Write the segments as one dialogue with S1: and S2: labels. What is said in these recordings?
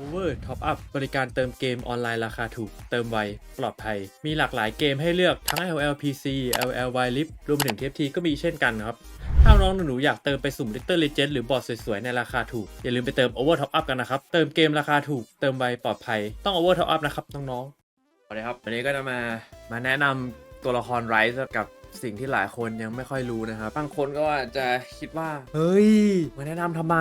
S1: Over Top Up บริการเติมเกมออนไลน์ราคาถูก เติมไว ปลอดภัย มีหลากหลายเกมให้เลือกทั้ง LL PC LL w i l i f รวมไปถึง TFT ก็มีเช่นกันครับ ถ้าน้องหนูๆอยากเติมไปสุ่ม Little Legend หรือบอร์ดสวยๆ ในราคาถูก อย่าลืมไปเติม Over Top Up กันนะครับ เติมเกมราคาถูก เติมไว ปลอดภัย ต้อง Over Top Up นะครับน้องๆสวัสดีครับ วันนี้ก็จะมา มาแนะนำตัวละครไรซ์กับ สิ่งที่หลายคนยังไม่ค่อยรู้นะครับ บางคนก็อาจจะคิดว่า เฮ้ย มาแนะนำทำไม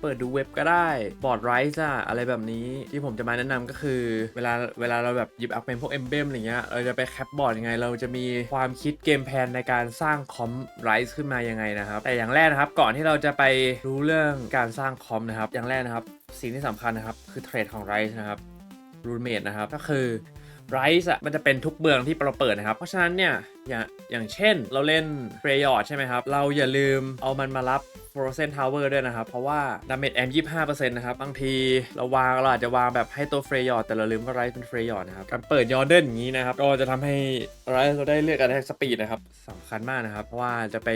S1: เปิดดูเว็บก็ได้บอร์ดไรซ์อะอะไรแบบนี้ที่ผมจะมาแนะนำก็คือ เวลาเวลาเราแบบหยิบอัพเป็นพวกเอมเบมอะไรเงี้ยเราจะไปแคปบอร์ดยังไง เราจะมีความคิดเกมแพลนในการสร้างคอมไรซ์ขึ้นมายังไงนะครับแต่อย่างแรกนะครับก่อนที่เราจะไปรู้เรื่องการสร้างคอมนะครับอย่างแรกนะครับสิ่งที่สำคัญนะครับคือเทรดของไรซ์นะครับรูเมดนะครับก็คือ ไรซ์อะมันจะเป็นทุกเมืองที่เราเปิดนะครับ เพราะฉะนั้นเนี่ยอย่างอย่างเช่นเราเล่นเฟรยอร์ดใช่ไหมครับ เราอย่าลืมเอามันมารับ Frozen Tower ด้วยนะครับ เพราะว่าดาเมจแอม25%นต์นะครับ บางทีเราวางเราอาจจะวางแบบให้ตัวเฟรยอร์ดแต่เราลืมว่าไรซ์เป็นเฟรยอร์ดนะครับ การเปิดยอร์เดนอย่างนี้นะครับ ก็จะทำให้ไรซ์เราได้เลือกการแทกสปีดนะครับสำคัญมากนะครับ เพราะว่าจะไป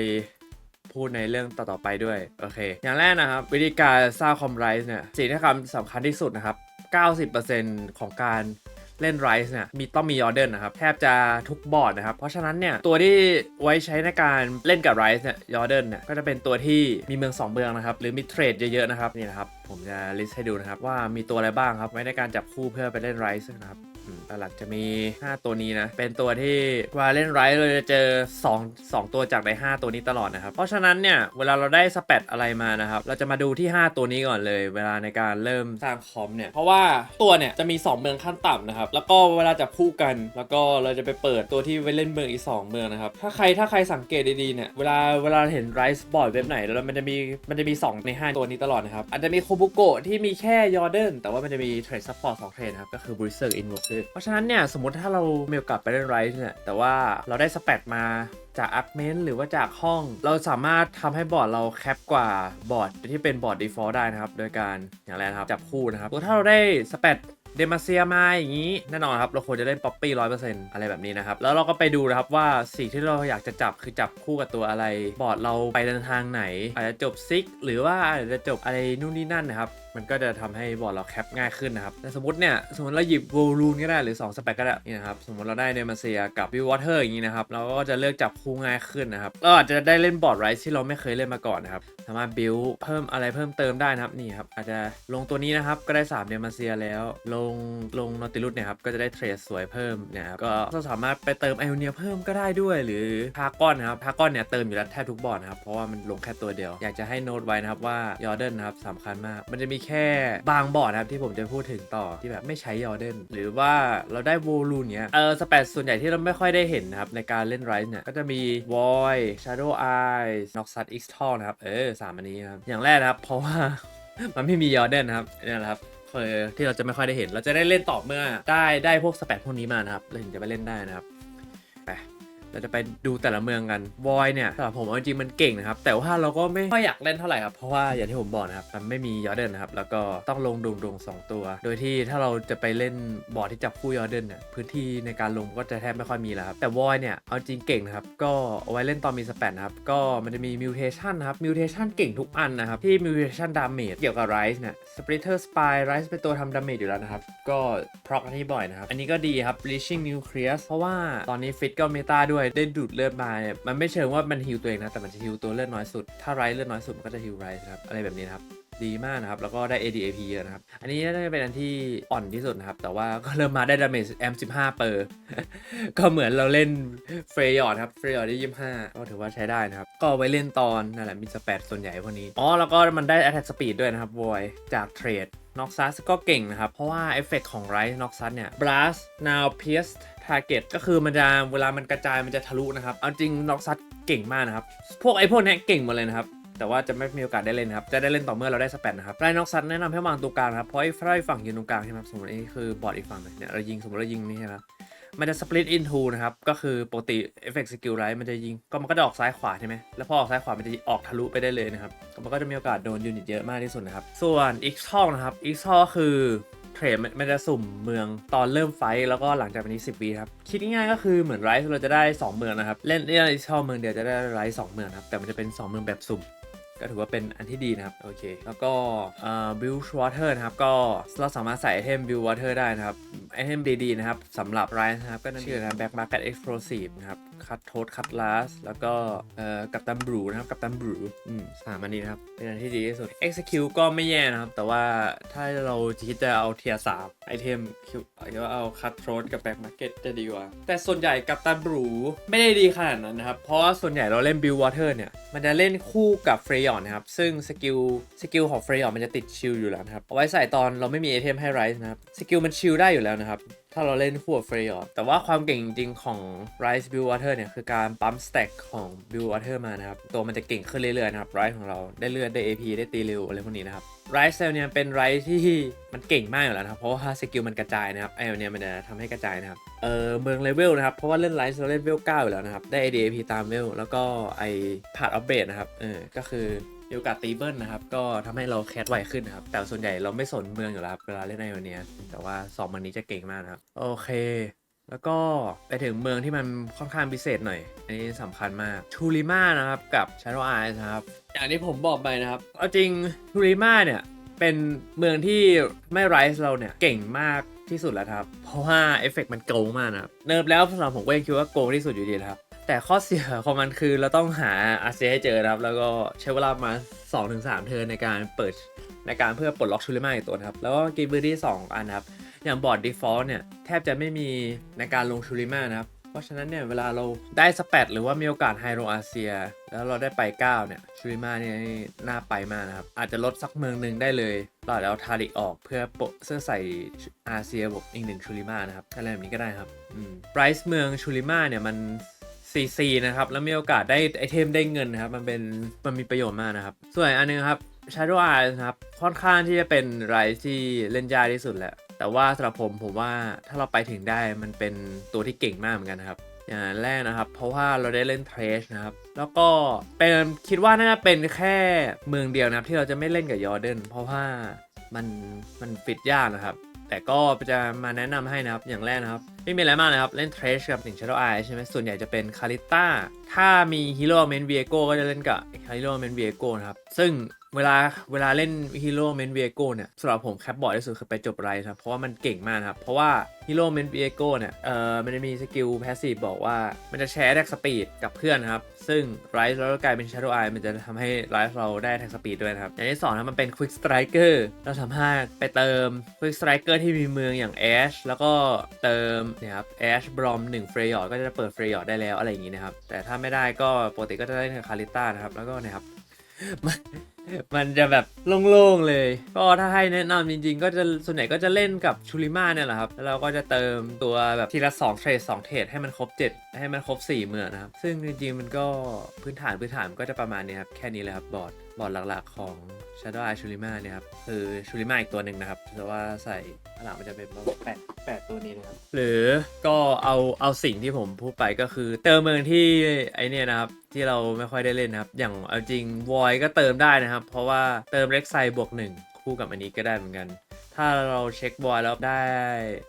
S1: พูดในเรื่องต่อๆไปด้วย โอเค อย่างแรกนะครับ วิธีการสร้างคอมไรซ์เนี่ยสิ่งที่สำคัญที่สุดนะครับ90%ของการ เล่นไรซ์เนี่ยมีต้องมีออเดอร์นะครับแทบจะทุกบอร์ดนะครับ เพราะฉะนั้นเนี่ยตัวที่ไว้ใช้ในการเล่นกับไรซ์เนี่ยออเดอร์เนี่ยก็จะเป็นตัวที่มีเมือง 2 เมืองนะครับ หรือมีเทรดเยอะๆนะครับนี่นะครับผมจะลิสต์ให้ดูนะครับว่ามีตัวอะไรบ้างครับไว้ในการจับคู่เพื่อไปเล่นไรซ์นะครับ อืมหลักๆจะมี 5 ตัวนี้นะ เป็นตัวที่เวลาเล่นไรซ์เราจะเจอ 2 2 ตัวจากใน 5 ตัวนี้ตลอดนะครับ เพราะฉะนั้นเนี่ย เวลาเราได้สเปดอะไรมานะครับ เราจะมาดูที่ 5 ตัวนี้ก่อนเลย เวลาในการเริ่มสร้างคอมเนี่ย เพราะว่าตัวเนี่ยจะมี 2 เมืองขั้นต่ำนะครับ แล้วก็เวลาจับคู่กัน แล้วก็เราจะไปเปิดตัวที่ไว้เล่นเมืองอีก 2 เมืองนะครับ ถ้าใครถ้าใครสังเกตดีๆเนี่ย เวลาเวลาเห็นไรซ์บอร์ดเว็บไหนแล้วมันจะมีมันจะมี 2 ใน 5 ตัวนี้ตลอดนะครับอาจจะมีโคบุโกะที่มีแค่ยอร์เดนแต่ว่ามันจะมีเทรดซัพพอร์ตสองเทรดนะครับก็คือ b r i s e r i n v o k e r เพราะฉะนั้นเนี่ยสมมติถ้าเรามีโอกาสไปเล่นไรซ์เนี่ยแต่ว่าเราได้สเปดมาจากอัพเมนต์หรือว่าจากห้อง เราสามารถทำให้บอร์ดเราแคปกว่าบอร์ดที่เป็นบอร์ด default ได้นะครับ โดยการอย่างแรกนะครับ จับคู่นะครับถ้าเราได้สเปดเดมาเซียมาอย่างนี้แน่นอนครับ เราควรจะเล่นป๊อปปี้ร้อยเปอร์เซ็นต์อะไรแบบนี้นะครับ แล้วเราก็ไปดูนะครับว่าสิ่งที่เราอยากจะจับคือจับคู่กับตัวอะไร บอร์ดเราไปในทางไหน อาจจะจบซิกหรือว่าอาจจะจบอะไรนู่นนี่นั่นนะครับ มันก็จะทำให้บอร์ดเราแคปง่ายขึ้นนะครับแต่สมมติเนี่ยสมมติเราหยิบโวลูนก็ได้หรือ 2 สเปกก็ได้นี่นะครับสมมติเราได้เดมาเซียกับวิววอเตอร์อย่างนี้นะครับเราก็จะเลือกจับคู่ง่ายขึ้นนะครับเราอาจจะได้เล่นบอร์ดไรซ์ที่เราไม่เคยเล่นมาก่อนนะครับสามารถบิวเพิ่มอะไรเพิ่มเติมได้นะครับนี่ครับอาจจะลงตัวนี้นะครับก็ได้3เดมาเซียแล้ว ลงลงนอติลุสเนี่ยครับก็จะได้เทรดสวยเพิ่มเนี่ยครับก็าสามารถไปเติมไอโอเนียเพิ่มก็ได้ด้วย หรือพากอนนะครับพากอนเนี่ยเติมอยู่แล้วแทบทุกบอร์ดนะครับเพราะว่ามันลงแค่ตัวเดียว อยากจะให้โน้ตไว้นะครับว่ายอร์เดนนะครับสำคัญมากมันจะมีแค่บางบอร์ดนะครับที่ผมจะพูดถึงต่อที่แบบไม่ใช้ยอร์เดนหรือว่าเราได้โวลูนเนี้ยเออสเปซส่วนใหญ่ที่เราไม่ค่อยได้เห็นนะครับในการเล่นไรซ์เนี่ยก็จะมี Void Shadow Eyes Noxus X t o l นะครับเออสามอันนี้ครับอย่างแรกนะครับ เพราะว่า มันไม่มียอร์เดนนะครับนี่ยนะครับที่เราจะไม่ค่อยได้เห็น เราจะได้เล่นต่อเมื่อ ได้ได้พวกสเปซพวกนี้มานะครับเราถึงจะไปเล่นได้นะครับไป เราจะไปดูแต่ละเมืองกันวอยเนี่ยสำหรับผมเอาจริงๆมันเก่งนะครับ แต่ว่าเราก็ไม่ค่อยอยากเล่นเท่าไหร่ครับเพราะว่าอย่างที่ผมบอกนะครับมันไม่มียอร์เดนนะครับแล้วก็ต้องลงดวงดวงสองตัว โดยที่ถ้าเราจะไปเล่นบอร์ดที่จับคู่ยอร์เดนเนี่ยพื้นที่ในการลงก็จะแทบไม่ค่อยมีแล้วครับแต่วอยเนี่ยเอาจริงเก่งนะครับก็เอาไว้เล่นตอนมีสเปนนะครับก็มันจะมีมิวเทชันนะครับมิวเทชันเก่งทุกอันนะครับที่มิวเทชันดาเมจเกี่ยวกับไรซ์เนี่ยสปริเตอร์สปายไรซ์เป็นตัวทำดาเมจอยู่แล้วนะครับก็พร็อกอันนี้บ่อยนะครับอันนี้ก็ดีครับ Bleaching Nucleus เพราะว่าตอนนี้ฟิตก็เมตาด้วยได้ดูดเลือดมาเนี่ยมันไม่เชิงว่ามันฮิวตัวเองนะแต่มันจะฮิวตัวเลือดน้อยสุด ถ้าไรเลือดน้อยสุดมันก็จะฮิวไรครับอะไรแบบนี้นะครับดีมากนะครับ แล้วก็ได้ ADAP เยอะนะครับ อันนี้น่าจะเป็นอันที่อ่อนที่สุดนะครับ แต่ว่าก็เริ่มมาได้ดาเมจ M15 เปอร์ก็เหมือนเราเล่นเฟรยอร์ดครับเฟรยอร์ดได้25ก็ถือว่าใช้ได้นะครับ ก็ไว้เล่นตอนนั่นแหละมีสเปดส่วนใหญ่พวกนี้ อ๋อ แล้วก็มันได้ Attack Speed ด้วยนะครับ Void จากเทรดน็อกซัสก็เก่งนะครับ เพราะว่าเอฟเฟกของไรซ์น็อกซัสเนี่ย blast now pierce target ก็คือมันจะเวลามันกระจายมันจะทะลุนะครับ เอาจริงน็อกซัสเก่งมากนะครับ พวกไอพวกนี้เก่งหมดเลยนะครับ แต่ว่าจะไม่มีโอกาสได้เล่นครับ จะได้เล่นต่อเมื่อเราได้สเปนนะครับไรน็อกซัสแนะนำให้วางตัวกลางครับ เพราะไอ้ไฟฝั่งยืนตรงกลางใช่ไหมสมมตินี่คือบอดอีกฝั่งหนึงเนี่ยเรายิงสมมติเรายิงนี่ใช่ไหมมันจะ split into นะครับ ก็คือปกติ effect skill right มันจะยิง ก็มันก็จะออกซ้ายขวาใช่ไหม แล้วพอออกซ้ายขวา มันจะออกทะลุไปได้เลยนะครับ มันก็จะมีโอกาสโดนยูนิตเยอะมากที่สุดนะครับ ส่วน x t o นะครับ x t o คือ เทรดมันมันจะสุ่มเมืองตอนเริ่มไฟแล้วก็หลังจากวันนี้ 10วีครับ คิดง่ายๆก็คือเหมือนไรซ์เราจะได้ 2 เมืองนะครับ เล่นเล่น x t o เมืองเดียวจะได้ไรซ์สองเมืองครับ แต่มันจะเป็น 2 เมืองแบบสุ่มก็ถือว่าเป็นอันที่ดีนะครับ โอเค แล้วก็เอ่อ build water นะครับ ก็เราสามารถใส่ไอเทม build water ได้นะครับ ไอเทมดีๆนะครับสำหรับ Rise นะครับ ก็นั่นคือนะ back market explosive นะครับ cut toad cut last แล้วก็เอ่อกับตันบรูนะครับกับตันบรูอืมสามอันนี้นะครับเป็นอันที่ดีที่สุด execute ก็ไม่แย่นะครับ แต่ว่าถ้าเราคิดจะเอาเทียสามไอเทมคิวก็เอา cut throat กับ back market จะดีกว่า แต่ส่วนใหญ่กับตันบรูไม่ได้ดีขนาดนั้นนะครับ เพราะส่วนใหญ่เราเล่น build water เนี่ย มันจะเล่นคู่กับเฟรยอนนะครับ ซึ่งสกิลสกิลของเฟรยอนมันจะติดชิลอยู่แล้วนะครับเอาไว้ใส่ตอนเราไม่มีไอเทมให้ไรส์นะครับสกิลมันชิลได้อยู่แล้วนะครับ ถ้าเราเล่นคู่กับเฟรยอนแต่ว่าความเก่งจริงของ Rise Build Water เนี่ย คือการปั๊มสแต็กของ Build Water มานะครับ ตัวมันจะเก่งขึ้นเรื่อยๆนะครับ Rise ของเราได้เลือดได้ AP ได้ตีเร็วอะไรพวกนี้นะครับ Rise เนี่ยเป็น Rise ที่มันเก่งมากอยู่แล้วนะครับ เพราะว่าสกิลมันกระจายนะครับไอเนี่ยมันจะทำให้กระจายนะครับเออเมืองเลเวลนะครับ เพราะว่าเล่น Rise เราเล่นเวล9อยู่แล้วนะครับ ได้ ADAP ตามเวลแล้วก็ไอพาร์ตอัปเดตนะครับเออก็คือ โอกาสตีเบิลนะครับ ก็ทำให้เราแคสไวขึ้นนะครับ แต่ส่วนใหญ่เราไม่สนเมืองอยู่แล้วครับเวลาเล่นในวันนี้ แต่ว่าสองมันนี้จะเก่งมากนะครับ โอเค แล้วก็ไปถึงเมืองที่มันค่อนข้างพิเศษหน่อย อันนี้สำคัญมากทูริมานะครับ กับชาโ o ไอ e นะครับ อย่างที่ผมบอกไปนะครับ เอาจริงทูริมาเนี่ยเป็นเมืองที่ไม่ไรส์เราเนี่ยเก่งมากที่สุดแล้วครับ เพราะว่าเอฟเฟกต์มันโกงมากนะครับ เนิร์ฟแล้วสำหรับผมก็ยังคิดว่าโกงที่สุดอยู่ดีนะครับ แต่ข้อเสียของมันคือเราต้องหาอาเซียให้เจอนะครับ แล้วก็ใช้เวลามา 2-3 เทิร์นในการเปิดในการเพื่อปลดล็อกชูริมาอีกตัวนะครับ แล้วก็กีบอร์ดี้2อันนะครับ อย่างบอร์ด default เนี่ยแทบจะไม่มีในการลงชูริมานะครับ เพราะฉะนั้นเนี่ยเวลาเราได้สเปดหรือว่ามีโอกาสไฮโรอาเซีย แล้วเราได้ไป 9 เนี่ยชูริมาเนี่ยน่าไปมากนะครับ อาจจะลดสักเมืองหนึ่งได้เลยเราอาจจะเอาทาริกออกเพื่อโปะเสื้อใส่อาเซียบวกอีกหนึ่งชูริมานะครับอะไรแบบนี้ก็ได้ครับอืมไบรซ์เมืองชูริมาเนี่ยมัน CC นะครับ แล้วมีโอกาสได้ไอเทมได้เงินนะครับ มันเป็นมันมีประโยชน์มากนะครับ ส่วนอันหนึงครับ Shadow Eye นะครับ ค่อนข้างที่จะเป็นไรที่เล่นยากที่สุดแหละ แต่ว่าสำหรับผมผมว่าถ้าเราไปถึงได้มันเป็นตัวที่เก่งมากเหมือนกันนะครับอย่างแรกนะครับ เพราะว่าเราได้เล่นเทรชนะครับ แล้วก็เป็นคิดว่าน่าจะเป็นแค่เมืองเดียวนะครับ ที่เราจะไม่เล่นกับยอร์เดนเพราะว่ามันมันฟิตยากนะครับ แต่ก็จะมาแนะนำให้นะครับ อย่างแรกนะครับ ไม่มีอะไรมากนะครับ เล่นเทรชกับหนึ่ง Shadow Eye ใช่ไหมส่วนใหญ่จะเป็นคาริต้าถ้ามีฮีโร่เมนเวียโกก็จะเล่นกับฮีโร่เมนเวียโกนะครับ ซึ่ง เวลาเวลาเล่นฮีโร่เมนเวียโกเนี่ยสำหรับผมแคปบอร์ดที่สุดคือไปจบไรครับเพราะว่ามันเก่งมากครับ เพราะว่าฮีโร่เมนเวียโกเนี่ยเอ่อมันจะมีสกิลแพสซีฟบอกว่ามันจะแชร์แท็กสปีดกับเพื่อนครับ ซึ่งไรส์แล้วกลายเป็น Shadow Eye มันจะทำให้ไรส์เราได้แท็กสปีดด้วยนะครับ อย่างที่สองนะมันเป็น Quick Striker เราสามารถไปเติม Quick Striker ที่มีเมืองอย่าง Ash แล้วก็เติมเนี่ยครับ Ash Brom 1เฟรยอร์ก็จะเปิดเฟรยอร์ได้แล้วอะไรอย่างงี้นะครับแต่ถ้าไม่ได้ก็ปกติก็จะได้คาริต้านะครับแล้วก็นะครับ มันจะแบบโล่งๆเลย ก็ถ้าให้แนะนำจริง ๆ ก็จะส่วนใหญ่ก็จะเล่นกับชูริมาเนี่ยแหละครับ แล้วเราก็จะเติมตัวแบบทีละ2เทรด2เทรดให้มันครบ 7 ให้มันครบ 4 เมืองนะครับ ซึ่งจริงๆมันก็พื้นฐานพื้นฐานมันก็จะประมาณนี้ครับ แค่นี้เลยครับบอร์ดบอร์ดหลักๆของ Shadow Eye ชูริมาเนี่ยครับคือชูริมาอีกตัวหนึ่งนะครับแต่ว่าใส่ข้างหลังมันจะเป็นประมาณแปดแปดตัวนี้นะครับ หรือก็เอาเอาสิ่งที่ผมพูดไปก็คือ เติมเมืองที่ไอเนี่ยนะครับ ที่เราไม่ค่อยได้เล่นนะครับ อย่างเอาจริงวอยก็เติมได้นะครับ เพราะว่าเติมเร็กไซบวกหนึ่งคู่กับอันนี้ก็ได้เหมือนกัน ถ้าเราเช็คบอยแล้วได้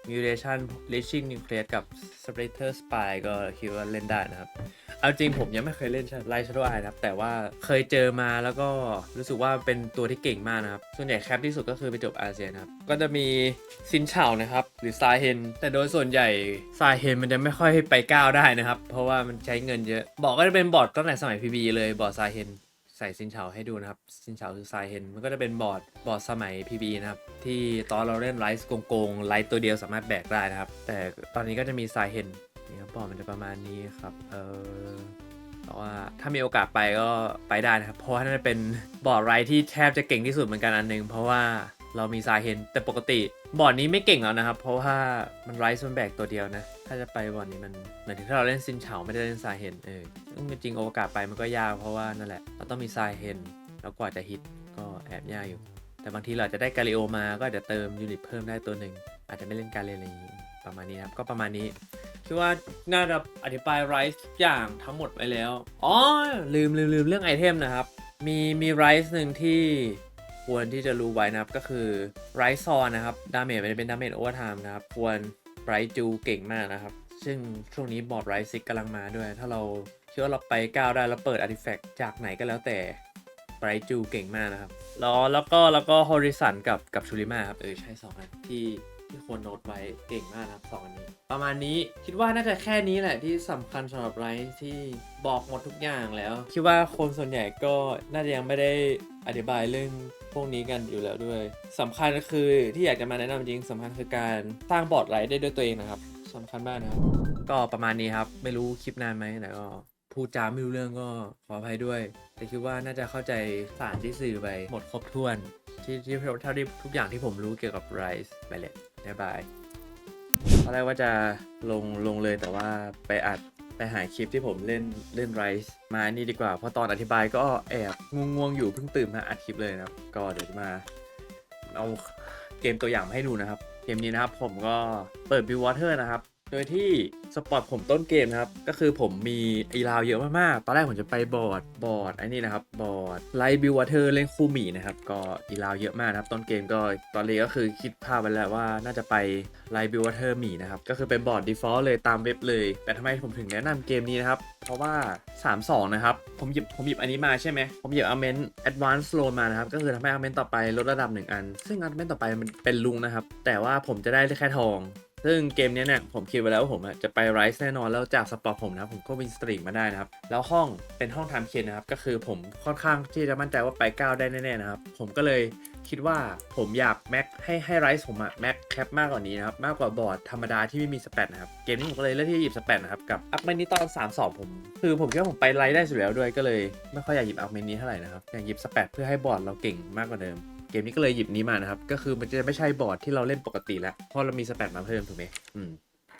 S1: mutation reaching nucleus กับ splitter spy ก็คิดว่าเล่นได้นะครับ เอาจริงผมยังไม่เคยเล่นไลท์ชาร์ดไอนะครับ แต่ว่าเคยเจอมาแล้วก็รู้สึกว่าเป็นตัวที่เก่งมากนะครับ ส่วนใหญ่แคปที่สุดก็คือไปจบอาเซียนครับ ก็จะมีซินเฉานะครับ หรือซาเฮน แต่โดยส่วนใหญ่ซาเฮนมันจะไม่ค่อยไปก้าวได้นะครับ เพราะว่ามันใช้เงินเยอะ บอกก็จะเป็นบอร์ดตั้งแต่สมัย PB เลยบอร์ดซาเฮน ส่ซินเฉาให้ดูนะครับ ซินเฉาคือซายเฮนมันก็จะเป็นบอร์ดบอร์ดสมัย PB นะครับ ที่ตอนเราเล่นไลท์โกงๆไลท์ตัวเดียวสามารถแบกได้นะครับ แต่ตอนนี้ก็จะมีซายเฮนนี่ครับบอร์ดมันจะประมาณนี้ครับเออแต่ว่าถ้ามีโอกาสไปก็ไปได้นะครับ เพราะว่านั่นเป็นบอร์ดไรที่แทบจะเก่งที่สุดเหมือนกันอันหนึง เพราะว่า เรามีซาเฮนแต่ปกติบอร์ดนี้ไม่เก่งแล้วนะครับ เพราะว่ามันไรซ์มันแบกตัวเดียวนะ ถ้าจะไปบอร์ดนี้มันเหมือนที่ถ้าเราเล่นซินเฉาไม่ได้เล่นซาเฮนเออซึ่งจริงๆโอกาสไปมันก็ยากเพราะว่านั่นแหละเราต้องมีซาเฮนแล้วกว่าจะฮิตก็แอบยากอยู่ แต่บางทีเราอาจจะได้กาลิโอมาก็อาจจะเติมยูนิตเพิ่มได้ตัวหนึ่งอาจจะไม่เล่นการเล่นอะไรอย่างนี้ประมาณนี้ครับก็ประมาณนี้คิดว่าน่าจะอธิบายไรซ์ทุกอย่างทั้งหมดไปแล้วอ๋อลืมลืมลืมเรื่องไอเทมนะครับมีมีไรซ์หนึ่งที่ ควรที่จะรู้ไว้นะครับก็คือไรซอนนะครับดาเมจมันจะเป็นดาเมจโอเวอร์ไทม์นะครับควรไรจูเก่งมากนะครับ ซึ่งช่วงนี้บอร์ดไรซิกกำลังมาด้วย ถ้าเราคิดว่าเราไปก้าวได้แล้วเปิดอาร์ติแฟกต์จากไหนก็แล้วแต่ไรจูเก่งมากนะครับแล้วแล้วก็แล้วก็ฮอริสันกับกับชูริมาครับเออใช่สองอันที่ที่ควรโน้ตไว้เก่งมากนะครับสองอันนี้ ประมาณนี้คิดว่าน่าจะแค่นี้แหละที่สำคัญสำหรับไรที่บอกหมดทุกอย่างแล้ว คิดว่าคนส่วนใหญ่ก็น่าจะยังไม่ได้ อธิบายเรื่องพวกนี้กันอยู่แล้วด้วยสำคัญก็คือที่อยากจะมาแนะนำจริงสำคัญคือการสร้างบอร์ดไรได้ด้วยตัวเองนะครับสำคัญมากนะครับก็ประมาณนี้ครับ ไม่รู้คลิปนานไหมแต่ก็พูดจาไม่รู้เรื่องก็ขออภัยด้วย แต่คิดว่าน่าจะเข้าใจสารที่สื่อไปหมดครบถ้วน ที่ที่เท่าที่ทุกอย่างที่ผมรู้เกี่ยวกับไรซ์ไปเลยบ๊ายบายตอนแรกว่าจะลงลงเลยแต่ว่าไปอัด ไปหาคลิปที่ผมเล่นเล่นไรซ์มานี่ดีกว่า เพราะตอนอธิบายก็แอบง่วงๆอยู่เพิ่งตื่นมาอัดคลิปเลยนะครับ ก็เดี๋ยวมา เอาเกมตัวอย่างมาให้ดูนะครับ เกมนี้นะครับผมก็เปิดบิววอเตอร์นะครับ โดยที่สปอตผมต้นเกมนะครับ ก็คือผมมีอีลาวเยอะมากๆ ตอนแรกผมจะไปบอร์ดบอร์ดไอ้นี่นะครับ บอร์ดไลท์บิวเตอร์เล่นคู่หมีนะครับ ก็อีลาวเยอะมากนะครับ ต้นเกมก็ตอนนี้ก็คือคิดภาพไปแล้วว่าน่าจะไปไลท์บิวเตอร์หมีนะครับ ก็คือเป็นบอร์ด default เลยตามเว็บเลย แต่ทำไมผมถึงแนะนำเกมนี้นะครับ เพราะว่า 3-2 นะครับ ผมหยิบผมหยิบอันนี้มาใช่ไหม ผมหยิบอเมน Advanced Loan มานะครับ ก็คือทำให้อเมนต่อไปลดระดับหนึ่งอัน ซึ่งอเมนต่อไปมันเป็นลุงนะครับ แต่ว่าผมจะได้แค่ทอง ซึ่งเกมนี้เนี่ยผมคิดไว้แล้วว่าผมจะไปไรซ์แน่นอนแล้วจากสปอร์ผมนะครับผมก็วินสตรีมมาได้นะครับ แล้วห้องเป็นห้องทำเคนนะครับ ก็คือผมค่อนข้างที่จะมั่นใจว่าไปก้าวได้แน่ๆนะครับ ผมก็เลยคิดว่าผมอยากแม็กให้ให้ไรซ์ผมอะแม็กแคปมากกว่านี้นะครับ มากกว่าบอร์ดธรรมดาที่ไม่มีสเปดนะครับ เกมนี้ผมก็เลยเลือกที่จะหยิบสเปดนะครับ กับอัพเมนนี้ตอน3 2ผม คือผมคิดว่าผมไปไรได้สุดแล้วด้วยก็เลย ไม่ค่อยอยากหยิบอัพเมนนี้เท่าไหร่นะครับอยากหยิบสเปดเพื่อให้บอร์ดเราเก่งมากกว่าเดิม เกมนี้ก็เลยหยิบนี้มานะครับ ก็คือมันจะไม่ใช่บอร์ดที่เราเล่นปกติแล้วเพราะเรามีสเปดมาเพิ่มถูกไหมอืม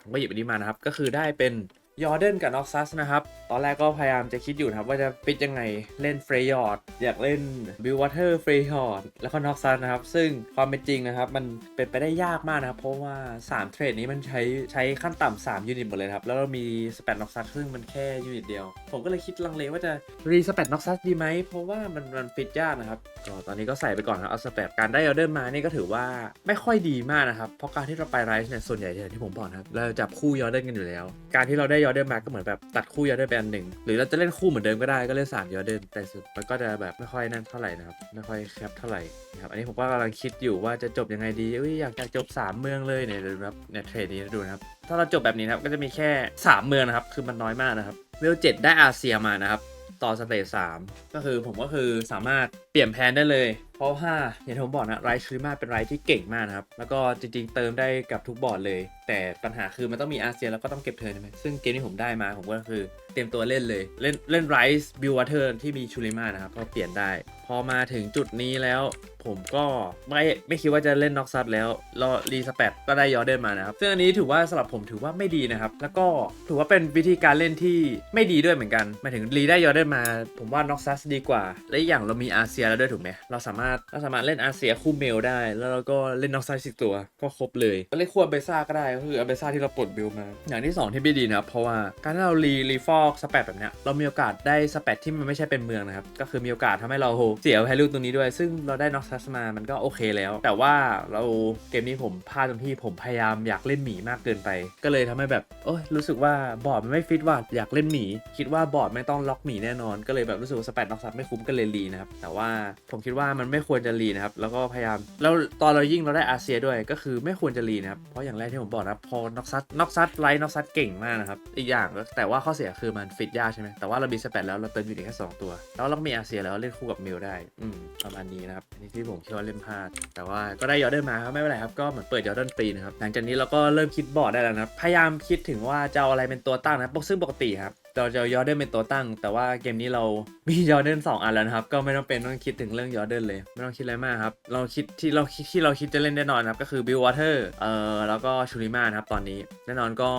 S1: ผมก็หยิบอันนี้มานะครับ ก็คือได้เป็น ยอร์เดนกับน็อกซัสนะครับ ตอนแรกก็พยายามจะคิดอยู่นะครับ ว่าจะปิดยังไงเล่นเฟรยอร์ดอยากเล่นบิววอเตอร์เฟรยอร์ดแล้วก็น็อกซัสนะครับ ซึ่งความเป็นจริงนะครับ มันเป็นไปได้ยากมากนะครับ เพราะว่า 3 เทรดนี้มันใช้ใช้ขั้นต่ำ3ยูนิตหมดเลยครับ แล้วเรามีสเปดน็อกซัสซึ่งมันแค่ยูนิตเดียว ผมก็เลยคิดลังเลว่าจะรีสเปดน็อกซัสดีไหมเพราะว่ามันมันฟิตยากนะครับก็ตอนนี้ก็ใส่ไปก่อนครับเอาสเปดการได้ยอร์เดนมานี่ก็ถือว่าไม่ค่อยดีมากนะครับเพราะการที่เราไปไรส์เนี่ยส่วนใหญ่อย่างที่ผมบอกนะครับเราจับคู่ยอร์เดนกันอยู่แล้ว การที่เราได้ยอเดนมาก็เหมือนแบบตัดคู่ยอเดนไปอันหนึ่งหรือเราจะเล่นคู่เหมือนเดิมก็ได้ก็เล่นสามยอเดนแต่สุดมันก็จะแบบไม่ค่อยนั่นเท่าไหร่นะครับไม่ค่อยแคปเท่าไหร่นะครับอันนี้ผมก็กำลังคิดอยู่ว่าจะจบยังไงดีอุ้ยอยากจะจบ 3 เมืองเลยเนี่ยดูนะครับเนี่ยเทรดนี้ดูนะครับถ้าเราจบแบบนี้นะครับก็จะมีแค่ 3 เมืองนะครับคือมันน้อยมากนะครับเวลเจ็ดได้อาเซียมานะครับต่อสเตจสามก็คือผมก็คือสามารถ เปลี่ยนแพนได้เลย เพราะว่าอย่างที่ผมบอกนะไรชูริมาเป็นไรที่เก่งมากนะครับ แล้วก็จริงๆ เติมได้กับทุกบอร์ดเลย แต่ปัญหาคือมันต้องมีอาเซียนแล้วก็ต้องเก็บเทิร์นใช่ไหมซึ่งเกมที่ผมได้มาผมก็คือเตรียมตัวเล่นเลย เล่นเล่นไรซ์บิววอเทอร์ที่มีชูริมานะครับ ก็เปลี่ยนได้ พอมาถึงจุดนี้แล้ว ผมก็ไม่ไม่คิดว่าจะเล่นน็อกซัดแล้วรอรีสเปดก็ได้ยอเดินมานะครับ ซึ่งอันนี้ถือว่าสำหรับผมถือว่าไม่ดีนะครับ แล้วก็ถือว่าเป็นวิธีการเล่นที่ไม่ดีด้วยเหมือนกันหมายถึงรีได้ยอเดนมา ผมว่าน็อกซัสดีกว่า และอย่างเรามีอาเซียแล้วด้วยถูกไหมเราสามารถเราสามารถเล่นอาเซียคู่เมลได้ แล้วเราก็เล่นน็อกซัสอีกตัวก็ครบเลยเล่นคู่อเบซ่าก็ได้ก็คืออเบซ่าที่เราปลดบิลมา อย่างที่สองที่ไม่ดีนะครับเพราะว่าการที่เรารีรีฟอกสเปดแบบเนี้ยเรามีโอกาสได้สเปดที่มันไม่ใช่เป็นเมืองนะครับก็คือมีโอกาสทำให้เราเสียแพลูตรงนี้ด้วย ซึ่งเราได้น็อกซัสมามันก็โอเคแล้ว แต่ว่าเราเกมนี้ผมพลาดตรงที่ผมพยายามอยากเล่นหมีมากเกินไป ก็เลยทำให้แบบโอ้ยรู้สึกว่าบอร์ดมันไม่ฟิตว่าอยากเล่นหมี คิดว่าบอร์ดไม่ต้องล็อกหมีแน่นอน ก็เลยแบบรู้สึกว่าสเปดนอกซัสไม่คุ้มก็เลยรีนะครับแต่ว่าผมคิดว่ามันไม่ควรจะรีนะครับ แล้วก็พยายาม แล้วตอนเรายิ่งเราได้อาเซียด้วย ก็คือไม่ควรจะรีนะครับ เพราะอย่างแรกที่ผมบอกนะพอน็อกซัสน็อกซัสไลท์น็อกซัสเก่งมากนะครับ อีกอย่างแต่ว่าข้อเสียคือมันฟิตยากใช่ไหมแต่ว่าเรามีสเปดแล้วเราเติมอยู่ในแค่สองตัว แล้วเราก็มีอาเซียแล้วเล่นคู่กับมิลได้อืมประมาณนี้นะครับอันนี้ที่ผมคิดว่าเล่นพลาด แต่ว่าก็ได้ยอร์เดินมาครับไม่เป็นไรครับก็เหมือนเปิดยอร์เดินปีนะครับหลังจากนี้เราก็เริ่มคิดบอร์ดได้แล้วนะครับพยายามคิดถึงว่าจะเอาอะไรเป็นตัวตั้งนะซึ่งปกติครับ เราจะยอร์เดนเป็นตัวตั้ง แต่ว่าเกมนี้เรามียอร์เดนสองอันแล้วนะครับ ก็ไม่ต้องเป็นต้องคิดถึงเรื่องยอร์เดนเลย ไม่ต้องคิดอะไรมากครับ เราคิดที่เราคิดที่เราคิดจะเล่นแน่นอนครับ ก็คือบิลวอเตอร์เอ่อแล้วก็ชูริมานะครับตอนนี้ แน่นอนก็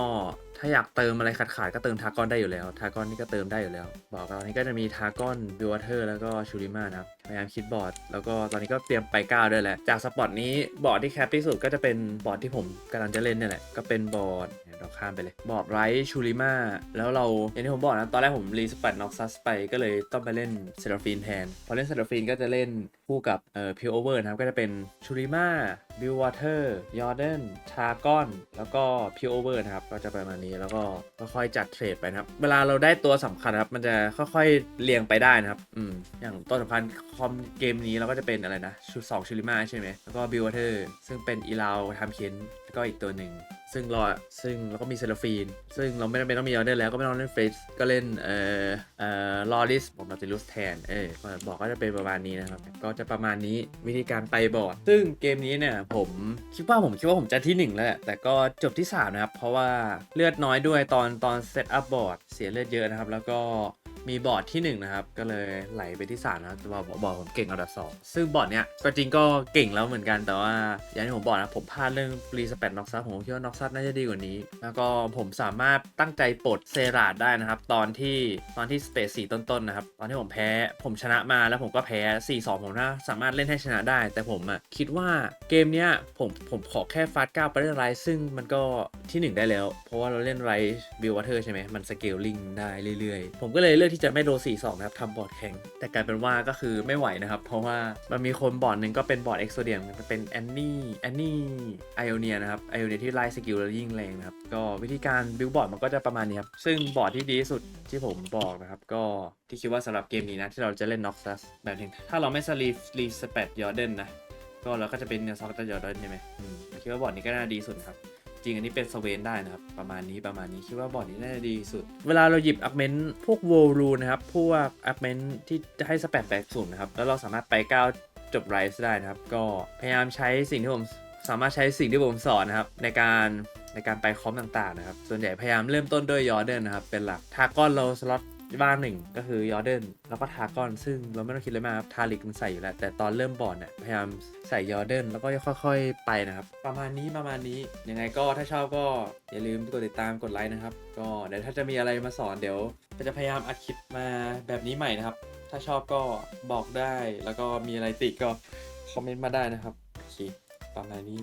S1: ถ้าอยากเติมอะไรขาดขาดๆก็เติมทากอนได้อยู่แล้วทากอนนี่ก็เติมได้อยู่แล้ว บอกกันตอนนี้ก็จะมีทากอนบิวเทอร์แล้วก็ชูริมานะครับพยายามคิดบอร์ด แล้วก็ตอนนี้ก็เตรียมไปก้าวด้วยแหละ จากสปอตนี้บอร์ดที่แคปที่สุดก็จะเป็นบอร์ดที่ผมกำลังจะเล่นเนี่ยแหละ ก็เป็นบอร์ดเราข้ามไปเลย บอร์ดไรท์ชูริมาแล้วเราอย่างที่ผมบอกนะ ตอนแรกผมรีสปัดน็อกซัสไปก็เลยต้องไปเล่นเซราฟีนแทน พอเล่นเซราฟีนก็จะเล่นคู่กับเอ่อพิโอเวอร์นะครับก็จะเป็นชูริมาบิลวอเตอร์ยอร์เดนทากอนแล้วก็พิโอเวอร์นะครับก็จะประมาณนี้แล้วก็ค่อยๆจัดเทรดไปนะครับ เวลาเราได้ตัวสำคัญครับมันจะค่อยๆเรียงไปได้นะครับอืมอย่างตัวสำคัญคอมเกมนี้เราก็จะเป็นอะไรนะชุดสองชูริมาใช่ไหมแล้วก็บิลวอเตอร์ซึ่งเป็นอีลาวทำเค้น ก็อีกตัวหนึ่ง ซึ่งรอซึ่งแล้วก็มีเซลฟีน ซึ่งเราไม่จำเป็นต้องมีออเดอร์แล้วก็ไม่ต้องเล่นเฟสก็เล่นเอ่อเอ่อลอริสผมเราจะรูสแทนเออบอกก็จะเป็นประมาณนี้นะครับ ก็จะประมาณนี้วิธีการไปบอร์ด ซึ่งเกมนี้เนี่ยผมคิดว่าผมคิดว่าผมจะที่ 1 แล้วแหละแต่ก็จบที่ 3 นะครับ เพราะว่าเลือดน้อยด้วยตอนตอนเซตอัพบอร์ดเสียเลือดเยอะนะครับ แล้วก็ มีบอร์ดที่1นะครับ ก็เลยไหลไปที่3นะครับแต่ว่าบอร์ดผมเก่งอันดับ2ซึ่งบอร์ดเนี้ยก็จริงก็เก่งแล้วเหมือนกันแต่ว่าอย่างที่ผมบอกนะผมพลาดเรื่องรีสเปตน็อกซัสผมคิดว่าน็อกซัสน่าจะดีกว่านี้ แล้วก็ผมสามารถตั้งใจปลดเซราดได้นะครับ ตอนที่ตอนที่สเตจสี่ต้นๆนะครับตอนที่ผมแพ้ผมชนะมาแล้วผมก็แพ้4-2ผมน่าสามารถเล่นให้ชนะได้ แต่ผมอะคิดว่าเกมเนี้ยผมผมขอแค่ฟาสก้าไปเล่นไรซึ่งมันก็ที่ 1 ได้แล้ว เพราะว่าเราเล่นไรบิลวอเตอร์ใช่ไหมมันสเกลลิงได้เรื่อยๆ ผมก็เลยเลือกที่จะไม่โดน4-2นะครับทำบอร์ดแข็ง แต่กลายเป็นว่าก็คือไม่ไหวนะครับ เพราะว่ามันมีคนบอร์ดหนึ่งก็เป็นบอร์ดเอ็กโซเดียมเป็นแอนนี่แอนนี่ไอโอเนียนะครับไอโอเนียที่ไล่สกิลแล้วยิ่งแรงนะครับ ก็วิธีการบิลบอร์ดมันก็จะประมาณนี้ครับ ซึ่งบอร์ดที่ดีที่สุดที่ผมบอกนะครับ ก็ที่คิดว่าสำหรับเกมนี้นะที่เราจะเล่นน็อกซัสแบบนึงถ้าเราไม่สลีฟรีสเปดยอร์เดนนะก็เราก็จะเป็นเนลซอกตยอร์เดนใช่ไหมอืมคิดว่าบอร์ดนี้ก็น่าดีสุดครับ จริงอันนี้เป็นสเวนได้นะครับ ประมาณนี้ประมาณนี้คิดว่าบอร์ดนี้น่าจะดีสุด เวลาเราหยิบอัพเมนต์พวกโวลูนะครับ พวกอัพเมนต์ที่จะให้สแปดแปดศูนย์นะครับ แล้วเราสามารถไปก้าวจบไรส์ได้นะครับ ก็พยายามใช้สิ่งที่ผมสามารถใช้สิ่งที่ผมสอนนะครับ ในการในการไปคอมต่างๆนะครับ ส่วนใหญ่พยายามเริ่มต้นด้วยยอร์เดนนะครับ เป็นหลักทากอนเราสล็อต บ้านหนึ่งก็คือยอร์เดนแล้วก็ทากอน ซึ่งเราไม่ต้องคิดเลยมากครับทาริกมันใส่อยู่แล้ว แต่ตอนเริ่มบอลเนี่ยพยายามใส่ยอร์เดนแล้วก็ค่อย ๆ ไปนะครับ ประมาณนี้ประมาณนี้ยังไงก็ถ้าชอบก็อย่าลืมกดติดตามกดไลค์นะครับ ก็เดี๋ยวถ้าจะมีอะไรมาสอนเดี๋ยวจะพยายามอัดคลิปมาแบบนี้ใหม่นะครับ ถ้าชอบก็บอกได้แล้วก็มีอะไรติก็คอมเมนต์มาได้นะครับโอเคประมาณนี้